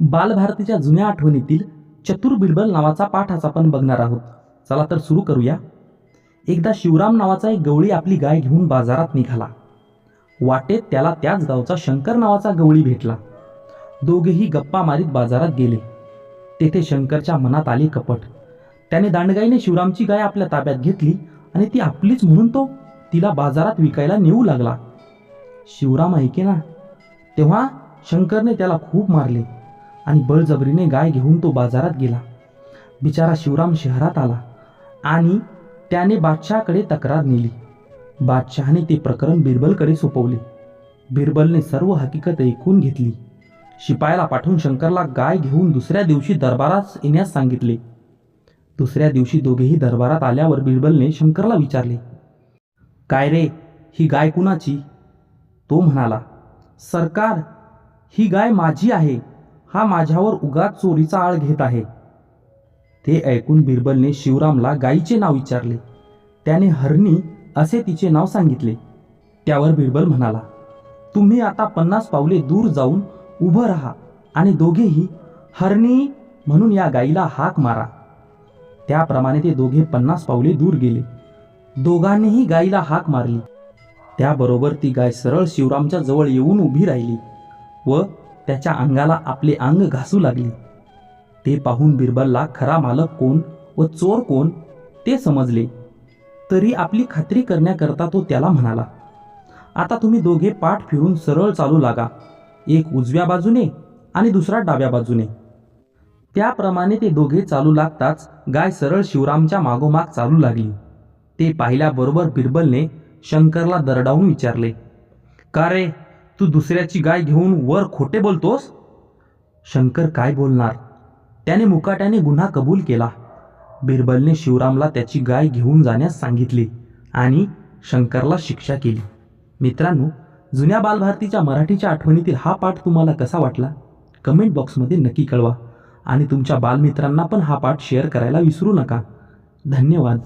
बालभारतीच्या जुन्या आठवणीतील चतुर बिरबल नावाचा पाठ आज आपण बघणार आहोत. चला तर सुरू करूया. एकदा शिवराम नावाचा एक गवळी आपली गाय घेऊन बाजारात निघाला. वाटेत त्याला त्याच गावचा शंकर नावाचा गवळी भेटला. दोघेही गप्पा मारीत बाजारात गेले. तेथे शंकरच्या मनात आले कपट. त्याने दांडगाईने शिवरामची गाय आपल्या ताब्यात घेतली आणि ती आपलीच म्हणून तो तिला बाजारात विकायला नेऊ लागला. शिवराम ऐके ना तेव्हा शंकरने त्याला खूप मारले. आणि बळजबरीने गाय घेऊन तो बाजारात गेला. बिचारा शिवराम शहरात आला आणि त्याने बादशहाकडे तक्रार नेली. बादशहाने ते प्रकरण बिरबलकडे सोपवले. बिरबलने सर्व हकीकत ऐकून घेतली. शिपायाला पाठवून शंकरला गाय घेऊन दुसऱ्या दिवशी दरबारात येण्यास सांगितले. दुसऱ्या दिवशी दोघेही दरबारात आल्यावर बिरबलने शंकरला विचारले काय रे ही गाय कुणाची? तो म्हणाला सरकार ही गाय माझी आहे. हा माझ्यावर उगाच चोरीचा आळ घेत आहे. ते ऐकून बिरबलने शिवरामला गायीचे नाव विचारले. त्याने हरणी असे तिचे नाव सांगितले. त्यावर बिरबल म्हणाला तुम्ही आता पन्नास पावले दूर जाऊन उभं राहा आणि दोघेही हरणी म्हणून या गाईला हाक मारा. त्याप्रमाणे ते दोघे पन्नास पावले दूर गेले. दोघांनीही गाईला हाक मारली. त्याबरोबर ती गाय सरळ शिवरामच्या जवळ येऊन उभी राहिली व त्याच्या अंगाला आपले अंग घासू लागली. ते पाहून बिरबलला खरा मालक कोण व चोर कोण ते समजले. तरी आपली खात्री करण्याकरता तो त्याला म्हणाला आता तुम्ही दोघे पाठ फिरून सरळ चालू लागा. एक उजव्या बाजूने आणि दुसरा डाव्या बाजूने. त्याप्रमाणे ते दोघे चालू लागताच गाय सरळ शिवरामच्या मागोमाग चालू लागली. ते पाहिल्याबरोबर बिरबलने शंकरला दरडावून विचारले का रे? तू दुसऱ्याची गाय घेऊन वर खोटे बोलतोस? शंकर काय बोलणार? त्याने मुकाट्याने गुन्हा कबूल केला. बिरबलने शिवरामला त्याची गाय घेऊन जाण्यास सांगितले आणि शंकरला शिक्षा केली. मित्रांनो जुन्या बालभारतीच्या मराठीच्या आठवणीतील हा पाठ तुम्हाला कसा वाटला? कमेंट बॉक्समध्ये नक्की कळवा आणि तुमच्या बालमित्रांना पण हा पाठ शेअर करायला विसरू नका. धन्यवाद.